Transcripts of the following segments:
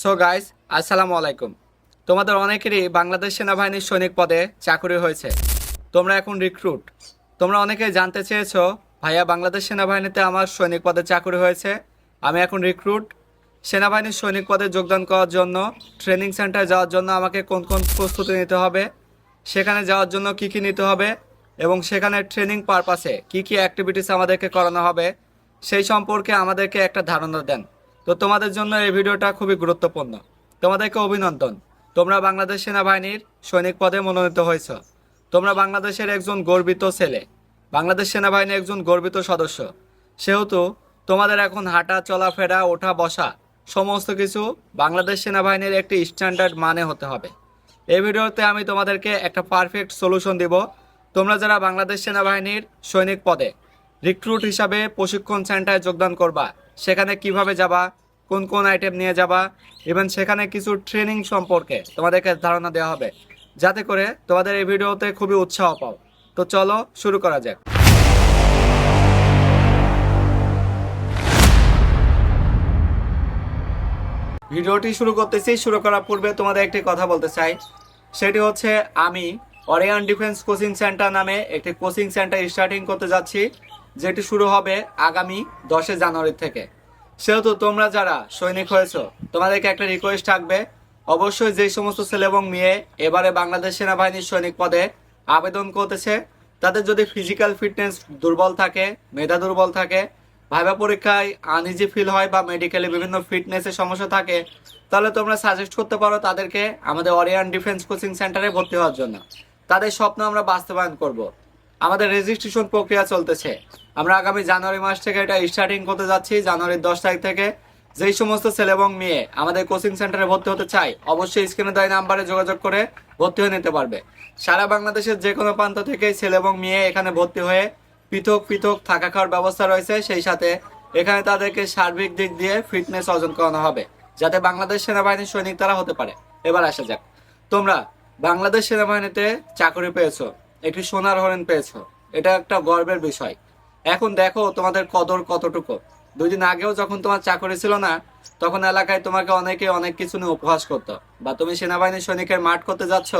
So guys আসসালামু আলাইকুম। তোমাদের অনেকেরই বাংলাদেশ সেনাবাহিনীর সৈনিক পদে চাকরি হয়েছে। তোমরা এখন রিক্রুট তোমরা অনেকেই জানতে চেয়েছো, ভাইয়া, বাংলাদেশ সেনাবাহিনীতে আমার সৈনিক পদে চাকরি হয়েছে। আমি এখন রিক্রুট সেনাবাহিনীর সৈনিক পদে যোগদান করার জন্য ট্রেনিং সেন্টার যাওয়ার জন্য আমাকে কোন কোন প্রস্তুতি নিতে হবে, সেখানে যাওয়ার জন্য কি কি নিতে হবে, এবং সেখানে ট্রেনিং পারপাসে কি কি অ্যাক্টিভিটিস আমাদেরকে করানো হবে, সেই সম্পর্কে আমাদেরকে একটা ধারণা দেন। তো তোমাদের জন্য এই ভিডিওটা খুবই গুরুত্বপূর্ণ। তোমাদেরকে অভিনন্দন। তোমরা বাংলাদেশ সেনাবাহিনীর সৈনিক পদে মনোনীত হয়েছ। তোমরা বাংলাদেশের একজন গর্বিত ছেলে। বাংলাদেশ সেনাবাহিনীর একজন গর্বিত সদস্য। সেহেতু তোমাদের এখন হাঁটা, চলাফেরা, ওঠা, বসা সমস্ত কিছু বাংলাদেশ সেনাবাহিনীর একটি স্ট্যান্ডার্ড মানে হতে হবে। এই ভিডিওতে আমি তোমাদেরকে একটা পারফেক্ট সলিউশন দিব। তোমরা যারা বাংলাদেশ সেনাবাহিনীর সৈনিক পদে রিক্রুট হিসাবে প্রশিক্ষণ সেন্টারে যোগদান করবা। সেখানে কীভাবে যাবা, কোন কোন আইটেম নিয়ে যাবা ইভেন সেখানে কিছু ট্রেনিং সম্পর্কে তোমাদেরকে ধারণা দেওয়া হবে। যাতে করে তোমাদের এই ভিডিওতে খুবই উৎসাহ পাও। তো চলো শুরু করা যাক। ভিডিওটি শুরু করতেছি, শুরু করার পূর্বে তোমাদের একটি কথা বলতে চাই। সেটি হচ্ছে, আমি অরিয়ান ডিফেন্স কোচিং সেন্টার নামে একটি কোচিং সেন্টার স্টার্টিং করতে যাচ্ছি। যেটি শুরু হবে আগামী দশে জানুয়ারি থেকে। সেহেতু তোমরা যারা সৈনিক হয়েছো, তোমাদেরকে একটা রিকোয়েস্ট থাকবে। অবশ্যই যে সমস্ত ছেলে এবং মেয়ে এবারে বাংলাদেশ সেনাবাহিনীর সৈনিক পদে আবেদন করতেছে, তাদের যদি ফিজিক্যাল ফিটনেস দুর্বল থাকে, মেধা দুর্বল থাকে, ভাইবা পরীক্ষায় আনইজি ফিল হয় বা মেডিকেলে বিভিন্ন ফিটনেসের সমস্যা থাকে, তাহলে তোমরা সাজেস্ট করতে পারো তাদেরকে আমাদের অরিয়ান ডিফেন্স কোচিং সেন্টারে ভর্তি হওয়ার জন্য। তাদের স্বপ্ন আমরা বাস্তবায়ন করব। আমাদের রেজিস্ট্রেশন প্রক্রিয়া চলতেছে। আমরা আগামী জানুয়ারি মাস থেকে এটা স্টার্টিং করতে যাচ্ছি, জানুয়ারির দশ তারিখ থেকে। যেই সমস্ত ছেলে এবং মেয়ে আমাদের কোচিং সেন্টারে ভর্তি হতে চায়, অবশ্যই স্ক্রিনে দেওয়া নাম্বারে যোগাযোগ করে ভর্তি হয়ে নিতে পারবে। সারা বাংলাদেশের যে কোনো প্রান্ত থেকে ছেলে এবং মেয়ে এখানে ভর্তি হয়ে পৃথক পৃথক থাকা খাওয়ার ব্যবস্থা রয়েছে। সেই সাথে এখানে তাদেরকে সার্বিক দিক দিয়ে ফিটনেস অর্জন করানো হবে, যাতে বাংলাদেশ সেনাবাহিনীর সৈনিক তারা হতে পারে। এবার আসা যাক। তোমরা বাংলাদেশ সেনাবাহিনীতে চাকরি পেয়েছ। একটি সোনার হরিণ পেয়েছ। এটা একটা গর্বের বিষয়। এখন দেখো তোমাদের কদর কতটুকু। দুই দিন আগেও যখন তোমার চাকরি ছিল না, তখন এলাকায় তোমাকে অনেকে অনেক কিছু নিয়ে উপহাস করতো। বা তুমি সেনাবাহিনীর সৈনিকের মাঠ করতে যাচ্ছ,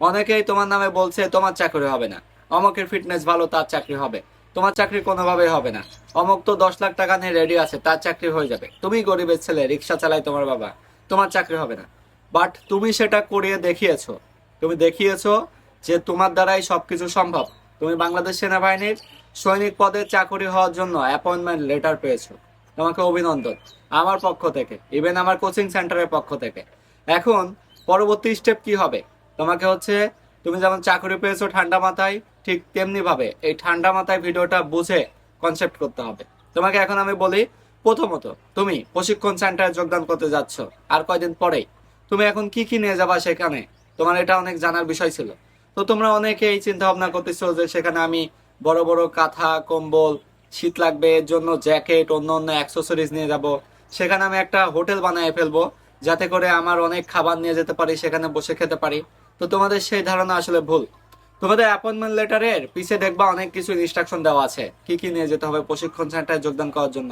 অনেকেই তোমার নামে বলছে, তোমার চাকরি হবে না। অমকের ফিটনেস ভালো, তার চাকরি হবে। তোমার চাকরি কোনোভাবেই হবে না। অমক তো দশ লাখ টাকা নিয়ে রেডি আছে, তার চাকরি হয়ে যাবে। তুমি গরিবের ছেলে, রিক্সা চালায় তোমার বাবা। তোমার চাকরি হবে না। বাট তুমি সেটা করিয়ে দেখিয়েছো। তুমি দেখিয়েছো যে তোমার দ্বারাই সবকিছু সম্ভব। তুমি বাংলাদেশ সেনাবাহিনীর সৈনিক পদে চাকরি হওয়ার জন্য অ্যাপয়েন্টমেন্ট লেটার পেয়েছ। তোমাকে অভিনন্দন আমার পক্ষ থেকে ইভেন আমার কোচিং সেন্টারের পক্ষ থেকে। এখন পরবর্তী স্টেপ কি হবে? তোমাকে হচ্ছে, তুমি যেমন চাকরি পেয়েছ ঠান্ডা মাথায়, ঠিক তেমনি ভাবে এই ঠান্ডা মাথায় ভিডিওটা বুঝে কনসেপ্ট করতে হবে। তোমাকে এখন আমি বলি, প্রথমত তুমি প্রশিক্ষণ সেন্টারে যোগদান করতে যাচ্ছ, আর কয়দিন পরেই। তুমি এখন কি কি নিয়ে যাবা সেখানে? তোমার এটা অনেক জানার বিষয় ছিল। তো তোমরা অনেকে এই চিন্তা ভাবনা করতেছো যে সেখানে আমি বড় বড় কাঁথা, কম্বল, শীত লাগবে, এর জন্য জ্যাকেট, অন্য অন্য অ্যাক্সেসরিজ নিয়ে যাব। সেখানে আমি একটা হোটেল বানিয়ে ফেলব, যাতে করে আমার অনেক খাবার নিয়ে যেতে পারি, সেখানে বসে খেতে পারি। তো তোমাদের সেই ধারণা আসলে ভুল। তোমাদের অ্যাপয়েন্টমেন্ট লেটারের পিছে দেখবা অনেক কিছু ইনস্ট্রাকশন দেওয়া আছে, কি কি নিয়ে যেতে হবে, প্রশিক্ষণ সেন্টারে যোগদান করার জন্য।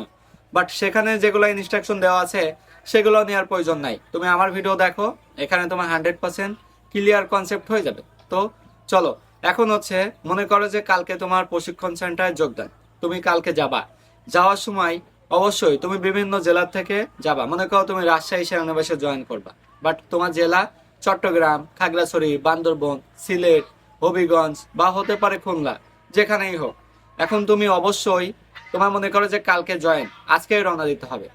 বাট সেখানে যেগুলো ইনস্ট্রাকশন দেওয়া আছে, সেগুলো নেওয়ার প্রয়োজন নাই। তুমি আমার ভিডিও দেখো, এখানে তোমার হান্ড্রেড পার্সেন্ট ক্লিয়ার কনসেপ্ট হয়ে যাবে। তো চলো, এখন হচ্ছে মনে করো যে কালকে তোমার প্রশিক্ষণ সেন্টারে যোগদান। তুমি কালকে যাবা। যাওয়ার সময় অবশ্যই তুমি বিভিন্ন জেলার থেকে যাবা। মনে করো তুমি রাজশাহী সেনানিবাসে জয়েন করবা। বাট তোমার জেলা চট্টগ্রাম, খাগড়াছড়ি, বান্দরবন, সিলেট, হবিগঞ্জ বা হতে পারে খুলনা, যেখানেই হোক। এখন তুমি অবশ্যই তোমার মনে করো যে কালকে জয়েন আজকেই রওনা দিতে হবে।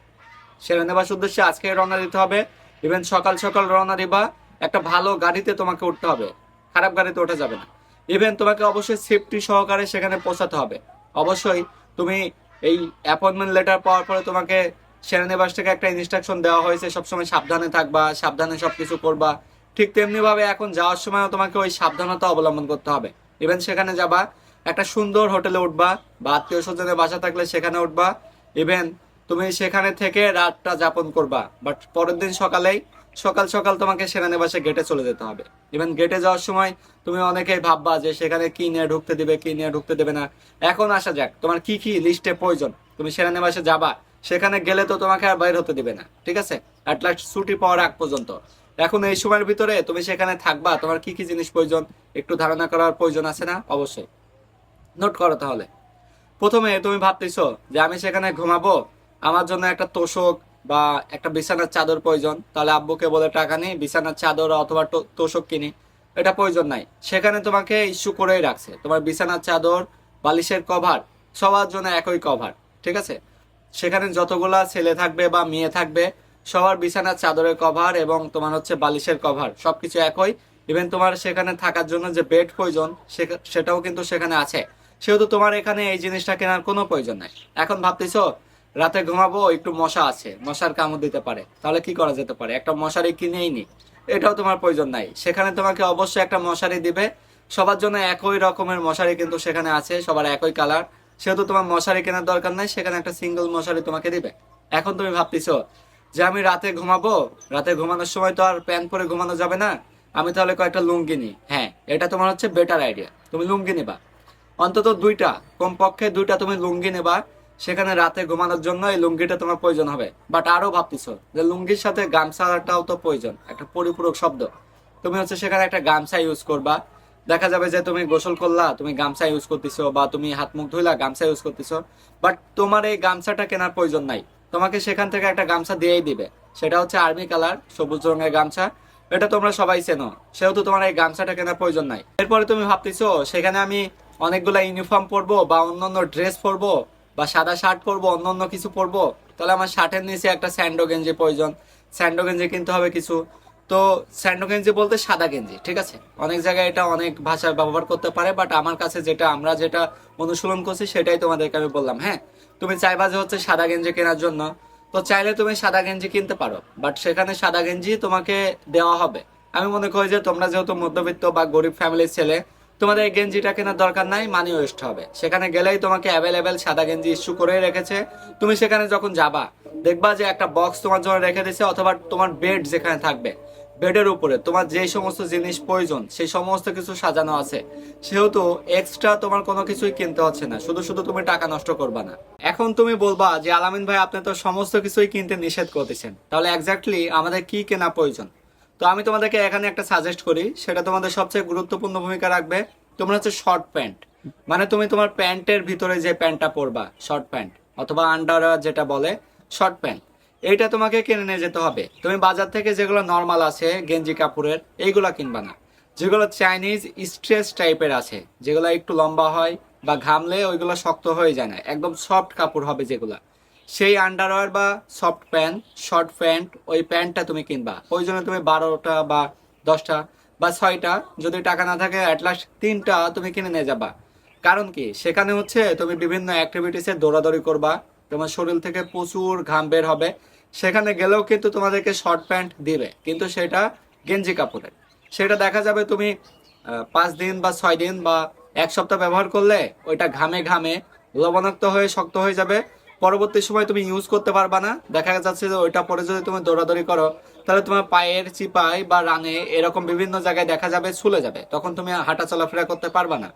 সেনানিবাস উদ্দেশ্যে আজকেই রওনা দিতে হবে। ইভেন সকাল সকাল রওনা দিবা। একটা ভালো গাড়িতে তোমাকে উঠতে হবে। খারাপ গাড়িতে ওঠা যাবে না। ইভেন তোমাকে অবশ্যই সেফটি সহকারে সেখানে পৌঁছাতে হবে। অবশ্যই তুমি এই অ্যাপয়েন্টমেন্ট লেটার পাওয়ার পরে তোমাকে সেনানিবাস থেকে একটা ইনস্ট্রাকশন দেওয়া হয়েছে, সবসময় সাবধানে থাকবা, সাবধানে সবকিছু করবা। ঠিক তেমনি ভাবে এখন যাওয়ার সময়ও তোমাকে ওই সাবধানতা অবলম্বন করতে হবে। ইভেন সেখানে যাবা, একটা সুন্দর হোটেলে উঠবা, বা আত্মীয় স্বজনের বাসা থাকলে সেখানে উঠবা। ইভেন তুমি সেখানে থেকে রাতটা যাপন করবা। বাট পরের দিন সকালেই সকাল সকাল তোমাকে সেখানে সেনানিবাসে গেটে চলে যেতে হবে। ইভেন গেটে যাওয়ার সময় তুমি অনেকেই ভাববা যে সেখানে কি নিয়ে ঢুকতে দিবে, কি নিয়ে ঢুকতে দেবে না। এখন আসা যাক, তোমার কি কি লিস্টে প্রয়োজন? তুমি সেনানিবাসে যাবা, সেখানে গেলে তো তোমাকে আর বাইর হতে দিবে না, ঠিক আছে? অ্যাট লাস্ট ছুটি পাওয়ার আগ পর্যন্ত। এখন এই সময়ের ভিতরে তুমি সেখানে থাকবা, তোমার কি কি জিনিস প্রয়োজন? একটু ধারণা করার প্রয়োজন আছে না? অবশ্যই। নোট করো তাহলে। প্রথমে তুমি ভাবতেছো যে আমি সেখানে ঘুমাবো, আমার জন্য একটা তোষক বা একটা বিছানার চাদর প্রয়োজন, তাহলে আব্বুকে বলে, টাকা নেই, বিছানার চাদর অথবা তোষক কিনি। এটা প্রয়োজন নাই। সেখানে তোমাকে ইস্যু করেই রাখছে। তোমার বিছানার চাদর, বালিশের কভার, সবার জন্য একই কভার, ঠিক আছে? সেখানে যতগুলা ছেলে থাকবে বা মেয়ে থাকবে, সবার বিছানার চাদরের কভার এবং তোমার হচ্ছে বালিশের কভার, সবকিছু একই। ইভেন তোমার সেখানে থাকার জন্য যে বেড প্রয়োজন সেটা- সেটাও কিন্তু সেখানে আছে। সেহেতু তোমার এখানে এই জিনিসটা কেনার কোনো প্রয়োজন নাই। এখন ভাবতেছো রাতে ঘুমাবো, একটু মশা আছে। মশার কামড় দিতে পারে। তাহলে কি করা যেতে পারে? একটা মশারি কিনেই নি। এটাও তোমার প্রয়োজন নাই। সেখানে তোমাকে অবশ্যই একটা মশারি দিবে। সবার জন্য একই রকমের মশারি কিন্তু সেখানে আছে, সবার একই কালার। সেহেতু তোমার মশারি কেনার দরকার নাই, সেখানে একটা সিঙ্গেল মশারি তোমাকে দিবে। এখন তুমি ভাবতেছো যে আমি রাতে ঘুমাবো? রাতে ঘুমানোর সময় তো আর প্যান্ট পরে ঘুমানো যাবে না। আমি তাহলে কয়েকটা লুঙ্গি নিই হ্যাঁ এটা তোমার হচ্ছে বেটার আইডিয়া তুমি লুঙ্গি নিবা। অন্তত দুইটা, কমপক্ষে দুইটা তুমি লুঙ্গি নেবা। সেখানে রাতে ঘুমানোর জন্য এই লুঙ্গিটা তোমার প্রয়োজন হবে। বাট আরও ভাবতেছো যে লুঙ্গির সাথে গামছাটাও তো প্রয়োজন, একটা পরিপূরক শব্দ। তুমি হচ্ছে সেখানে একটা গামছা ইউজ করবা। দেখা যাবে যে তুমি গোসল করলা, তুমি গামছা ইউজ করতেছো বা তুমি হাত মুখ ধুইলা গামছা ইউজ করতেছো। বাট তোমার এই গামছাটা কেনার প্রয়োজন নাই। তোমাকে সেখান থেকে একটা গামছা দিয়েই দিবে। সেটা হচ্ছে আর্মি কালার, সবুজ রঙের গামছা। এটা তোমরা সবাই চেনো। সেহেতু তোমার এই গামছাটা কেনার প্রয়োজন নাই। এরপরে তুমি ভাবতেছো, সেখানে আমি অনেকগুলা ইউনিফর্ম পরবো বা অন্যান্য ড্রেস পরবো। বা সাদা শার্ট পরবো অন্য অন্য কিছু পরবো, তাহলে আমার শার্টের নিচে একটা স্যান্ডো গেঞ্জি প্রয়োজন। স্যান্ডো গেঞ্জি কিনতে হবে কিছু। তো স্যান্ডো গেঞ্জি বলতে সাদা গেঞ্জি, ঠিক আছে? অনেক জায়গায় এটা অনেক ভাষায় ব্যবহার করতে পারে বাট আমার কাছে যেটা, আমরা যেটা অনুশীলন করছি, সেটাই তোমাদেরকে আমি বললাম হ্যাঁ? তুমি চাইবা যে হচ্ছে সাদা গেঞ্জি কেনার জন্য। তো চাইলে তুমি সাদা গেঞ্জি কিনতে পারো বাট সেখানে সাদা গেঞ্জি তোমাকে দেওয়া হবে। আমি মনে করি যে তোমরা যেহেতু মধ্যবিত্ত বা গরিব ফ্যামিলির ছেলে তোমাদের গেঞ্জিটা কেনার দরকার নাই মানি ওয়েস্ট হবে। সেখানে গেলেই তোমাকে অ্যাভেলেবেল সাদা গেঞ্জি ইস্যু করে রেখেছে। তুমি সেখানে যখন যাবা, দেখবা যে একটা বক্স তোমার জন্য রেখে দিয়েছে, অথবা তোমার বেড যেখানে থাকবে। বেডের উপরে তোমার যে সমস্ত জিনিস প্রয়োজন, সেই সমস্ত কিছু সাজানো আছে। সেহেতু এক্সট্রা তোমার কোনো কিছুই কিনতে হচ্ছে না, শুধু শুধু তুমি টাকা নষ্ট করবা না। এখন তুমি বলবা যে, আলামিন ভাই, আপনি তো সমস্ত কিছুই কিনতে নিষেধ করতেছেন। তাহলে এক্স্যাক্টলি আমাদের কি কেনা প্রয়োজন? তো আমি তোমাদেরকে এখানে একটা সাজেস্ট করি। সেটা তোমাদের সবচেয়ে গুরুত্বপূর্ণ ভূমিকা রাখবে। তোমরা হচ্ছে শর্ট প্যান্ট মানে তুমি তোমার প্যান্টের ভিতরে যে প্যান্টটা পরবা শর্ট প্যান্ট অথবা আন্ডার যেটা বলে শর্ট প্যান্ট এইটা তোমাকে কিনে নিয়ে যেতে হবে। তুমি বাজার থেকে যেগুলো নর্মাল আছে, গেঞ্জি কাপড়ের, এইগুলো কিনবা না। যেগুলো চাইনিজ স্ট্রেস টাইপের আছে, যেগুলো একটু লম্বা হয় বা ঘামলে ওইগুলো শক্ত হয়ে যায় না। একদম সফট কাপড় হবে যেগুলা। সেই আন্ডারওয়্যার বা সফট প্যান্ট শর্ট প্যান্ট ওই প্যান্টটা তুমি কিনবা। ওই জন্য তুমি বারোটা বা দশটা বা ছয়টা, যদি টাকা না থাকে অ্যাটলাস্ট তিনটা তুমি কিনে নিয়ে যাবা। কারণ কি? সেখানে হচ্ছে তুমি বিভিন্ন অ্যাক্টিভিটিসে দৌড়াদৌড়ি করবা। তোমার শরীর থেকে প্রচুর ঘাম বের হবে। সেখানে গেলেও কিন্তু তোমাদেরকে শর্ট প্যান্ট দিবে। কিন্তু সেটা গেঞ্জি কাপড়ের সেটা দেখা যাবে তুমি পাঁচ দিন বা ছয় দিন বা এক সপ্তাহ ব্যবহার করলে, ওইটা ঘামে ঘামে লবণাক্ত হয়ে শক্ত হয়ে যাবে। পরবর্তী সময় তুমি ইউজ করতে পারবা না। দেখা যাচ্ছে যে ওইটা পরে যদি তুমি দৌড়াদৌড়ি করো, তাহলে তোমার পায়ের চিপায় বা রানে এরকম বিভিন্ন জায়গায় দেখা যাবে ছুলে যাবে। তখন তুমি হাঁটা চলাফেরা করতে পারবা না।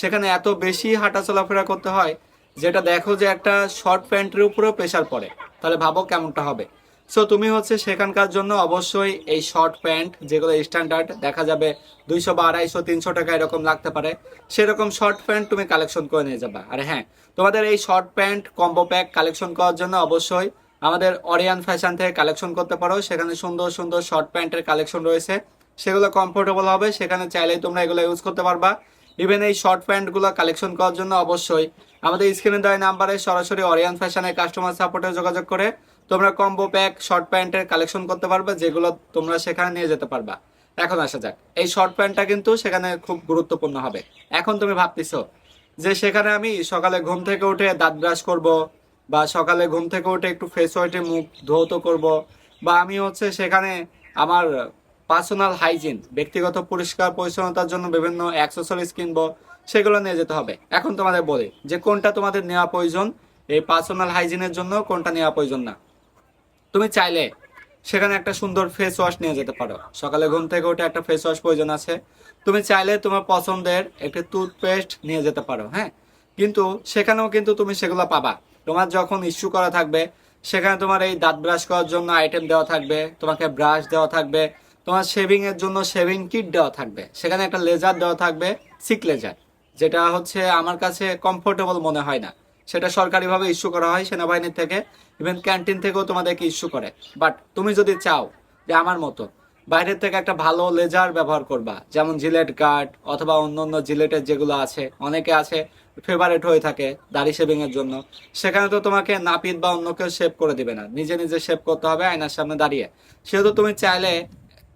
সেখানে এত বেশি হাঁটা চলাফেরা করতে হয়, যেটা দেখো যে একটা শর্ট প্যান্টের উপরেও প্রেশার পড়ে। তাহলে ভাবো কেমনটা হবে। সো তুমি হচ্ছে সেখানকার জন্য অবশ্যই এই শর্ট প্যান্ট যেগুলো স্ট্যান্ডার্ড দেখা যাবে দুইশো বা আড়াইশো, তিনশো টাকা এরকম লাগতে পারে। সেরকম শর্ট প্যান্ট তুমি কালেকশন করে নিয়ে যাবা। আর হ্যাঁ তোমাদের এই short pant combo pack collection করার জন্য অবশ্যই আমাদের অরিয়ান ফ্যাশন থেকে কালেকশন করতে পারো। সেখানে সুন্দর সুন্দর শর্ট প্যান্টের কালেকশন রয়েছে। সেগুলো কমফোর্টেবল হবে। সেখানে চাইলেই তোমরা এগুলো ইউজ করতে পারবা। ইভেন এই শর্ট প্যান্টগুলো কালেকশন করার জন্য অবশ্যই আমাদের স্ক্রিনে দেওয়া নাম্বারে সরাসরি অরিয়ান ফ্যাশনের কাস্টমার সাপোর্টে যোগাযোগ করে তোমরা কম্বো প্যাক শর্ট প্যান্টের কালেকশন করতে পারবে, যেগুলো তোমরা সেখানে নিয়ে যেতে পারবা। এখন আসা যাক। এই শর্ট প্যান্টটা কিন্তু সেখানে খুব গুরুত্বপূর্ণ হবে। এখন তুমি ভাবতেছো যে সেখানে আমি সকালে ঘুম থেকে উঠে দাঁত ব্রাশ করব, বা সকালে ঘুম থেকে উঠে একটু ফেস ওয়াইটে মুখ ধৌত করব, বা আমি হচ্ছে সেখানে আমার পার্সোনাল হাইজিন ব্যক্তিগত পরিষ্কার পরিচ্ছন্নতার জন্য বিভিন্ন অ্যাক্সেসরিজ কিনবো, সেগুলো নিয়ে যেতে হবে। এখন তোমাদের বলি যে কোনটা তোমাদের নেওয়া প্রয়োজন? এই পার্সোনাল হাইজিনের জন্য কোনটা নেওয়া প্রয়োজন না? তুমি চাইলে সেখানে একটা সুন্দর ফেস ওয়াশ নিয়ে যেতে পারো। সকালে ঘুম থেকে উঠে একটা ফেস ওয়াশ প্রয়োজন আছে। তুমি চাইলে তোমার পছন্দের একটা টুথপেস্ট নিয়ে যেতে পারো হ্যাঁ? কিন্তু সেখানেও কিন্তু তুমি সেগুলো পাবা। তোমার যখন ইস্যু করা থাকবে, সেখানে তোমার এই দাঁত ব্রাশ করার জন্য আইটেম দেওয়া থাকবে, তোমাকে ব্রাশ দেওয়া থাকবে, তোমার শেভিং এর জন্য শেভিং কিট দেওয়া থাকবে। সেখানে একটা লেজার দেওয়া থাকবে সিক লেজার যেটা হচ্ছে আমার কাছে কমফোর্টেবল মনে হয় না। সেটা সরকারিভাবে ইস্যু করা হয় সেনাবাহিনীর থেকে। ইভেন ক্যান্টিন থেকেও তোমাদেরকে ইস্যু করে। বাট তুমি যদি চাও যে আমার মতো, বাইরের থেকে একটা ভালো লেজার ব্যবহার করবা, যেমন জিলেট গার্ড অথবা অন্য অন্য জিলেটের যেগুলো আছে, অনেকে আছে ফেভারেট হয়ে থাকে দাড়ি শেভিং এর জন্য, সেখানে তো তোমাকে নাপিত বা অন্য কেউ শেভ করে দিবে না। নিজে নিজে শেভ করতে হবে, আয়নার সামনে দাঁড়িয়ে। সেহেতু তুমি চাইলে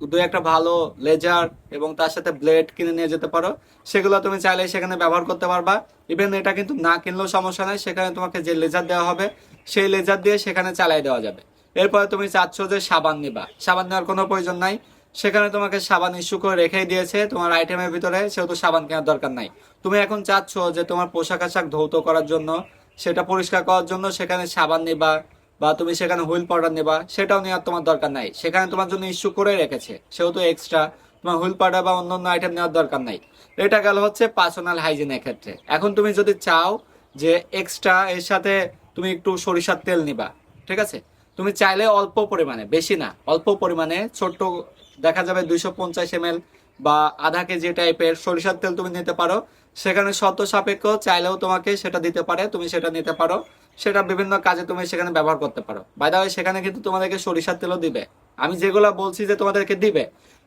দু একটা ভালো লেজার এবং তার সাথে ব্লেড কিনে নিয়ে যেতে পারো। সেগুলো তুমি চাইলে সেখানে ব্যবহার করতে পারবা। ইভেন এটা কিন্তু না কিনলেও সমস্যা নাই, সেখানে তোমাকে যে লেজার দেওয়া হবে, সেই লেজার দিয়ে সেখানে চালাই দেওয়া যাবে। এরপরে তুমি চাচ্ছ যে সাবান নিবা। সাবান নেওয়ার কোনো প্রয়োজন নাই। সেখানে তোমাকে সাবান ইস্যু করে রেখেই দিয়েছে, তোমার আইটেমের ভিতরে, সেহেতু সাবান কেনার দরকার নাই। তুমি এখন চাচ্ছ যে তোমার পোশাক আশাক ধৌত করার জন্য, সেটা পরিষ্কার করার জন্য সেখানে সাবান নিবা। বা তুমি সেখানে হুইল পাউডার নেবা, সেটাও নেওয়ার তোমার দরকার নাই। সেখানে তোমার জন্য ইস্যু করে রেখেছে, সেহেতু এক্সট্রা তোমার হুইল পাউডার বা অন্যান্য আইটেম নেওয়ার দরকার নাই। এটা গেল হচ্ছে পার্সোনাল হাইজিনের ক্ষেত্রে। এখন তুমি যদি চাও যে এক্সট্রা এর সাথে তুমি একটু সরিষার তেল নিবা, ঠিক আছে? তুমি চাইলে অল্প পরিমাণে, বেশি না, অল্প পরিমাণে ছোট্ট, দেখা যাবে দুইশো পঞ্চাশ এম বা আধা কেজি টাইপের সরিষার তেল তুমি নিতে পারো। সেখানে শত সাপেক্ষ, চাইলেও তোমাকে সেটা দিতে পারে, তুমি সেটা নিতে পারো। সেটা বিভিন্ন কাজে তুমি সেখানে ব্যবহার করতে পারো। বাইদা সেখানে কিন্তু তোমাদেরকে সরিষার তেলও দিবে। আমি যেগুলো বলছি যে তোমাদেরকে দিবে,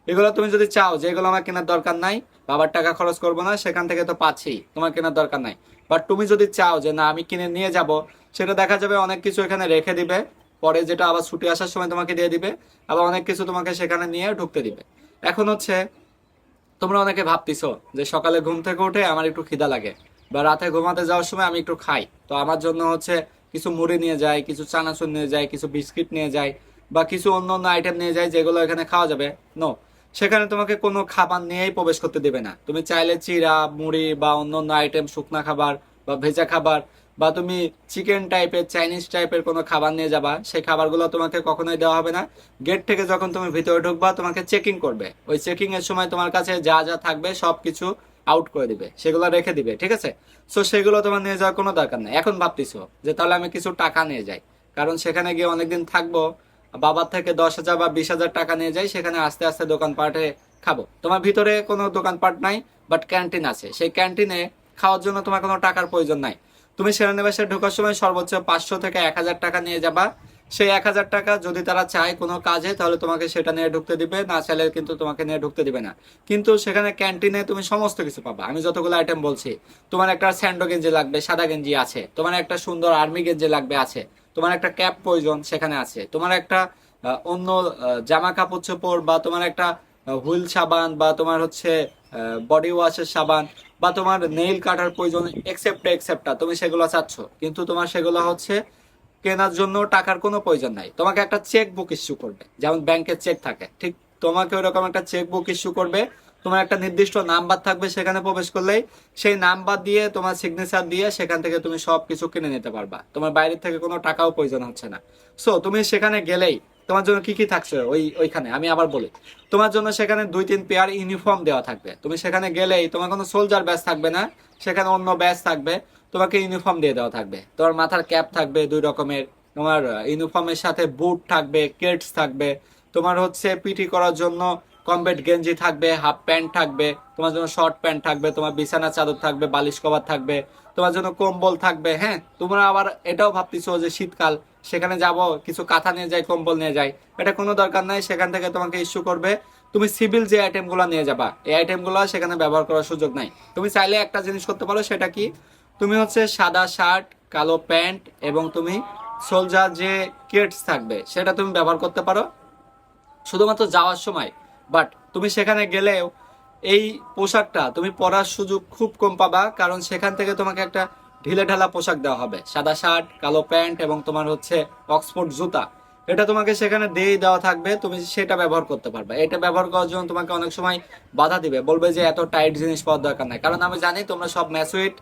এগুলো তুমি যদি চাও যে এগুলো আমার কেনার দরকার নাই, বাবার টাকা খরচ করব না, সেখান থেকে তো পাচ্ছি, তোমার কেনার দরকার নাই। বাট তুমি যদি চাও যে না, আমি কিনে নিয়ে যাব, সেটা দেখা যাবে অনেক কিছু এখানে রেখে দিবে, পরে যেটা আবার ছুটি আসার সময় তোমাকে দিয়ে দিবে, আবার অনেক কিছু তোমাকে সেখানে নিয়ে ঢুকতে দিবে। এখন হচ্ছে, তোমরা অনেকে ভাবতেছো যে সকালে ঘুম থেকে উঠে আমার একটু খিদা লাগে। বা রাতে ঘুমাতে যাওয়ার সময় আমি একটু খাই। তো আমার জন্য হচ্ছে কিছু মুড়ি নিয়ে যাই, কিছু চানাচুর নিয়ে যাই, কিছু বিস্কিট নিয়ে যাই বা কিছু অন্য অন্য আইটেম নিয়ে যাই যেগুলো এখানে খাওয়া যাবে। নো সেখানে তোমাকে কোনো খাবার নিয়েই প্রবেশ করতে দেবে না। তুমি চাইলে চিরা, মুড়ি বা অন্য অন্য আইটেম শুকনা খাবার বা ভেজা খাবার বা তুমি চিকেন টাইপের চাইনিজ টাইপের কোনো খাবার নিয়ে যাবা। সেই খাবারগুলো তোমাকে কখনোই দেওয়া হবে না। গেট থেকে যখন তুমি ভিতরে ঢুকবা, তোমাকে চেকিং করবে। ওই চেকিং এর সময় তোমার কাছে যা যা থাকবে সব কিছু আউট করে দিবে, সেগুলো রেখে দিবে, ঠিক আছে? সো সেগুলো তোমার নিয়ে যাওয়ার কোনো দরকার নেই। এখন ভাবতেছো যে তাহলে আমি কিছু টাকা নিয়ে যাই। কারণ সেখানে গিয়ে অনেকদিন থাকব, বাবার থেকে দশ হাজার বা বিশ হাজার টাকা নিয়ে যাই, সেখানে আস্তে আস্তে দোকানপাটে খাব। তোমার ভিতরে কোনো দোকানপাট নাই বাট ক্যান্টিন আছে। সেই ক্যান্টিনে খাওয়ার জন্য তোমার কোনো টাকার প্রয়োজন নাই। তুমি সেনানিবাসে ঢোকার সময় সর্বোচ্চ পাঁচশো থেকে এক হাজার টাকা নিয়ে যাবা। সেই এক হাজার টাকা যদি তারা চায় কোনো কাজে, তাহলে তোমাকে সেটা নিয়ে ঢুকতে দিবে, না চাইলে কিন্তু তোমাকে নিয়ে ঢুকতে দিবে না। কিন্তু সেখানে ক্যান্টিনে তুমি সমস্ত কিছু পাবা। আমি যতগুলো আইটেম বলছি, তোমার একটা স্যান্ডো গেঞ্জি লাগবে, সাদা গেঞ্জি আছে, তোমার একটা সুন্দর আর্মি গেঞ্জি লাগবে আছে, তোমার একটা ক্যাপ প্রয়োজন সেখানে আছে, তোমার একটা অন্য জামা কাপড় চোপড় বা তোমার একটা হুইল সাবান বা তোমার হচ্ছে বডি ওয়াশের সাবান বা তোমার নেইল কাটার প্রয়োজন এক্সেপ্ট এক্সেপ্টা তুমি সেগুলো চাচ্ছ। কিন্তু তোমার সেগুলো হচ্ছে কেনার জন্য টাকার কোনো প্রয়োজন নাই। তোমাকে একটা চেক বুক ইস্যু করবে, যেমন ব্যাংকের চেক থাকে। ঠিক, তোমাকে ওরকম একটা চেক বুক ইস্যু করবে, তোমার একটা নির্দিষ্ট নাম্বার থাকবে সেখানে প্রবেশ করলেই, সেই নাম্বার দিয়ে, তোমার সিগনেচার দিয়ে সেখান থেকে তুমি সব কিছু কিনে নিতে পারবা। তোমার বাইরের থেকে কোনো টাকাও প্রয়োজন হচ্ছে না। সো তুমি সেখানে গেলেই তোমার জন্য কি কি থাকছে ওই, ওইখানে, আমি আবার বলি। তোমার জন্য সেখানে দুই, তিন পেয়ার ইউনিফর্ম দেওয়া থাকবে। তুমি সেখানে গেলেই তোমার কোনো সোলজার ব্যাচ থাকবে না, সেখানে অন্য ব্যাচ থাকবে। তোমাকে ইউনিফর্ম দিয়ে দেওয়া থাকবে। তোমার মাথার ক্যাপ থাকবে দুই রকমের। তোমার ইউনিফর্মের সাথে বুট থাকবে কেটস থাকবে। তোমার হচ্ছে পিটি করার জন্য কমবেট গেঞ্জি থাকবে হাফ প্যান্ট থাকবে। তোমার জন্য শর্ট প্যান্ট থাকবে, তোমার বিছানা চাদর থাকবে, বালিশ কভার থাকবে। তোমার জন্য কম্বল থাকবে হ্যাঁ? তোমরা আবার এটাও ভাবতেছো যে শীতকাল, সেখানে যাব, কিছু কাঁথা নিয়ে যাই, কম্বল নিয়ে যাই। এটা কোনো দরকার নাই, সেখান থেকে তোমাকে ইস্যু করবে। তুমি সিভিল যে আইটেমগুলো নিয়ে যাবা, এই আইটেমগুলো সেখানে ব্যবহার করার সুযোগ নাই। তুমি চাইলে একটা জিনিস করতে পারো, সেটা কি? তুমি হচ্ছে সাদা শার্ট, কালো প্যান্ট এবং তুমি সোলজার যে কেটস থাকবে, সেটা তুমি ব্যবহার করতে পারো। শুধুমাত্র যাওয়ার সময়। বাট তুমি সেখানে গেলেও এই পোশাকটা তুমি পরার সুযোগ খুব কম পাবা, কারণ সেখান থেকে তোমাকে একটা ঢিলে ঢালা পোশাক দেওয়া হবে। সাদা শার্ট, কালো প্যান্ট এবং তোমার হচ্ছে অক্সফোর্ড জুতা। এটা তোমাকে সেখানে দিয়ে দেওয়া থাকবে, তুমি সেটা ব্যবহার করতে পারবে। এটা ব্যবহার করার জন্য তোমাকে অনেক সময় বাধা দিবে, বলবে যে এত টাইট জিনিস পাওয়ার দরকার নাই। কারণ আমি জানি তোমরা সব ম্যাসুইট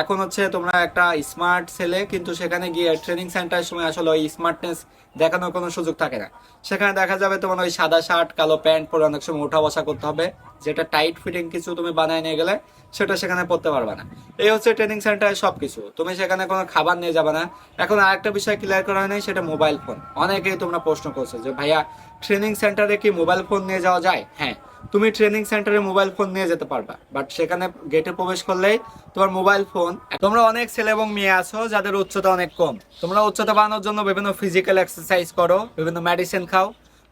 এখন হচ্ছে তোমরা একটা স্মার্ট ছেলে, কিন্তু সেখানে গিয়ে ট্রেনিং সেন্টারের সময় আসলে ওই স্মার্টনেস দেখানোর কোনো সুযোগ থাকে না। সেখানে দেখা যাবে তোমার ওই সাদা শার্ট, কালো প্যান্ট পরে অনেক সময় উঠা বসা করতে হবে। যেটা টাইট ফিটিং কিছু তুমি বানায় নিয়ে গেলে সেটা সেখানে পড়তে পারবে না। এই হচ্ছে ট্রেনিং সেন্টারে সব কিছু তুমি সেখানে কোনো খাবার নিয়ে যাবে না। এখন আরেকটা বিষয় ক্লিয়ার করা হয় নাই সেটা মোবাইল ফোন অনেকেই তোমরা প্রশ্ন করছ যে, ভাইয়া ট্রেনিং সেন্টারে কি মোবাইল ফোন নিয়ে যাওয়া যায়? হ্যাঁ তুমি ট্রেনিং সেন্টারে মোবাইল ফোন নিয়ে যেতে পারবা। বাট সেখানে গেটে প্রবেশ করলেই তোমার মোবাইল ফোন তোমরা অনেক ছেলে এবং মেয়ে আছো, যাদের উচ্চতা অনেক কম। তোমরা উচ্চতা বাড়ানোর জন্য বিভিন্ন ফিজিক্যাল এক্সারসাইজ করো, বিভিন্ন মেডিসিন খাও।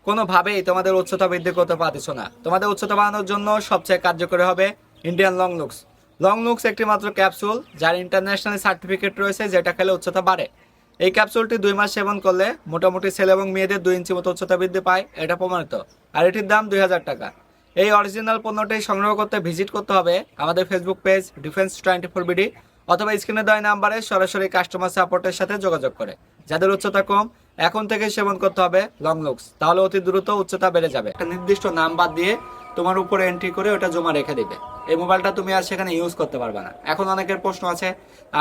কোনোভাবেই তোমাদের উচ্চতা বৃদ্ধি করতে পারতেছো না। তোমাদের উচ্চতা বাড়ানোর জন্য সবচেয়ে কার্যকরী হবে Indian long looks long looks একটি মাত্র ক্যাপসুল যার ইন্টারন্যাশনাল সার্টিফিকেট রয়েছে, যেটা খেলে উচ্চতা বাড়ে। এই ক্যাপসুলটি দুই মাস সেবন করলে মোটামুটি ছেলে এবং মেয়েদের দুই ইঞ্চি মতো উচ্চতা বৃদ্ধি পায়, এটা প্রমাণিত। আর এটির দাম দুই হাজার টাকা। এই অরিজিনাল পণ্যটি সংগ্রহ করতে ভিজিট করতে হবে আমাদের Facebook page defence twenty four BD অথবা স্ক্রিনে দেওয়া নাম্বারে সরাসরি কাস্টমার সাপোর্টের সাথে যোগাযোগ করে। যাদের উচ্চতা কম, এখন থেকে সেবন করতে হবে লং লুকস তাহলে অতি দ্রুত উচ্চতা বেড়ে যাবে। একটা নির্দিষ্ট নাম্বার দিয়ে তোমার উপরে এন্ট্রি করে ওটা জমা রেখে দিবে। এই মোবাইলটা তুমি আর সেখানে ইউজ করতে পারবে না। এখন অনেকের প্রশ্ন আছে,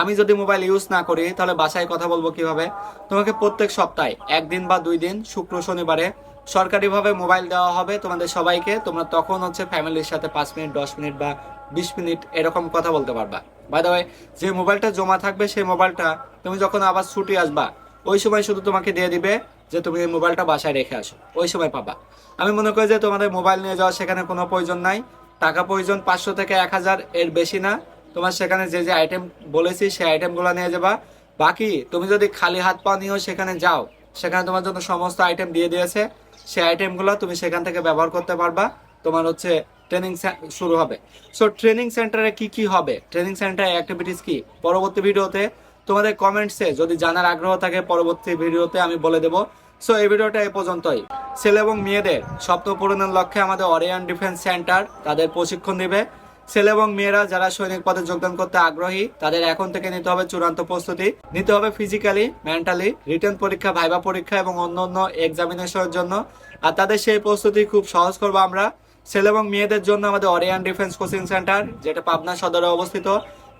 আমি যদি মোবাইল ইউজ না করি, তাহলে বাসায় কথা বলব কীভাবে? তোমাকে প্রত্যেক সপ্তাহে, একদিন বা দুই দিন, শুক্র, শনিবারে সরকারিভাবে মোবাইল দেওয়া হবে তোমাদের সবাইকে। তোমরা তখন হচ্ছে ফ্যামিলির সাথে পাঁচ মিনিট, দশ মিনিট বা বিশ মিনিট এরকম কথা বলতে পারবা। বাই দ্য যে মোবাইলটা জমা থাকবে সেই মোবাইলটা তুমি যখন আবার ছুটি আসবা, ওই সময় শুধু তোমাকে দিয়ে দিবে যে তুমি এই মোবাইলটা বাসায় রেখে আসো। ওই সময় পাবা। আমি মনে করি যে তোমাদের মোবাইল নিয়ে যাওয়া সেখানে কোনো প্রয়োজন নাই। টাকা প্রয়োজন পাঁচশো থেকে এক হাজার এর বেশি না। তোমার সেখানে যে যে আইটেম বলেছি, সেই আইটেমগুলো নিয়ে যাবা। বাকি তুমি যদি খালি হাত পা নিয়েও সেখানে যাও, সেখানে তোমার জন্য সমস্ত আইটেম দিয়ে দিয়েছে। সেই আইটেমগুলো তুমি সেখান থেকে ব্যবহার করতে পারবা। তোমার হচ্ছে ট্রেনিং শুরু হবে। সো ট্রেনিং সেন্টারে কি কি হবে? ট্রেনিং সেন্টারে অ্যাক্টিভিটিস কি? পরবর্তী ভিডিওতে তোমাদের কমেন্টসে যদি জানার আগ্রহ থাকে, পরবর্তী ভিডিওতে আমি বলে দেব। সো এই ভিডিওটা এ পর্যন্তই। ছেলে এবং মেয়েদের স্বপ্ন পূরণের লক্ষ্যে আমাদের অরিয়ান ডিফেন্স সেন্টার তাদের প্রশিক্ষণ দিবে। ছেলে এবং মেয়েরা যারা সৈনিক পদে যোগদান করতে আগ্রহী, তাদের এখন থেকে নিতে হবে চূড়ান্ত প্রস্তুতি। নিতে হবে ফিজিক্যালি মেন্টালি রিটার্ন পরীক্ষা ভাইবা পরীক্ষা এবং অন্য অন্য এক্সামিনেশনের জন্য। আর তাদের সেই প্রস্তুতি খুব সহজ করব আমরা। ছেলে এবং মেয়েদের জন্য আমাদের অরিয়ান ডিফেন্স কোচিং সেন্টার যেটা পাবনা সদরে অবস্থিত।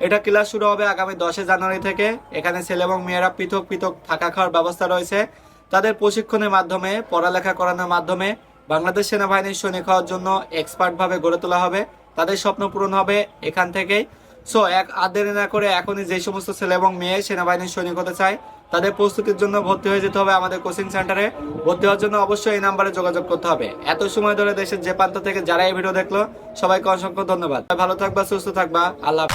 এটা ক্লাস শুরু হবে আগামী দশই জানুয়ারি থেকে। এখানে ছেলে এবং মেয়েরা পৃথক পৃথক থাকা খাওয়ার ব্যবস্থা রয়েছে। তাদের প্রশিক্ষণের মাধ্যমে, পড়ালেখা করানোর মাধ্যমে বাংলাদেশ সেনাবাহিনীর সৈনিক হওয়ার জন্য এক্সপার্ট ভাবে গড়ে তোলা হবে। তাদের স্বপ্ন পূরণ হবে এখান থেকেই। সো এক আর না করে এখনই যে সমস্ত ছেলে এবং মেয়ে সেনাবাহিনীর সৈনিক হতে চায়, তাদের প্রস্তুতির জন্য ভর্তি হয়ে যেতে হবে আমাদের কোচিং সেন্টারে। ভর্তি হওয়ার জন্য অবশ্যই এই নাম্বারে যোগাযোগ করতে হবে। এত সময় ধরে দেশের যে প্রান্ত থেকে যারা এই ভিডিও দেখল, সবাইকে অসংখ্য ধন্যবাদ। ভালো থাকবা, সুস্থ থাকবা। আল্লাহ।